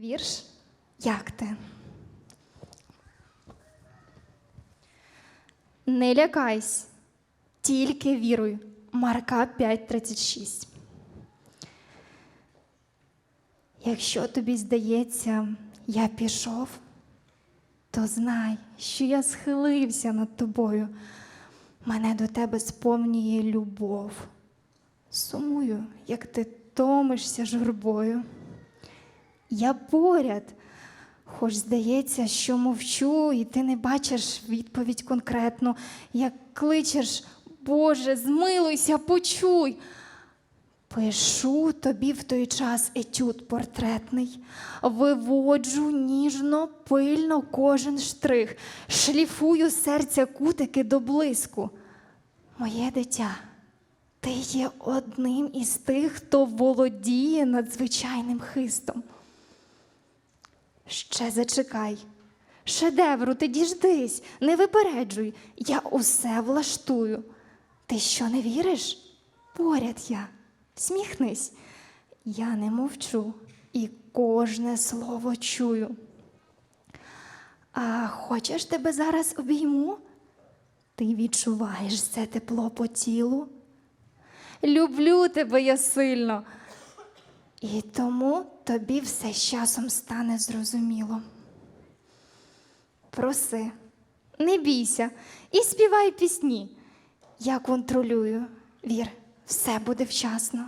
Вірш Як ти? Не лякайсь, тільки віруй. Марка 5:36. Якщо тобі здається, я пішов, то знай, що я схилився над тобою. Мене до тебе сповнює любов. Сумую, як ти томишся журбою. Я поряд, хоч здається, що мовчу, і ти не бачиш відповідь конкретну, як кличеш, Боже, змилуйся, почуй. Пишу тобі в той час етюд портретний, виводжу ніжно, пильно кожен штрих, шліфую серця кутики до блиску. Моє дитя, ти є одним із тих, хто володіє надзвичайним хистом. Ще зачекай. Шедевру, ти діждись, не випереджуй, я усе влаштую. Ти що не віриш? Поряд я. Сміхнись. Я не мовчу і кожне слово чую. А хочеш тебе зараз обійму? Ти відчуваєш це тепло по тілу? Люблю тебе я сильно. І тому тобі все з часом стане зрозуміло. Проси, не бійся і співай пісні. Я контролюю, вір, все буде вчасно.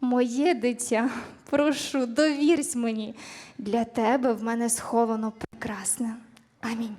Моє дитя, прошу, довірсь мені. Для тебе в мене сховано прекрасне. Амінь.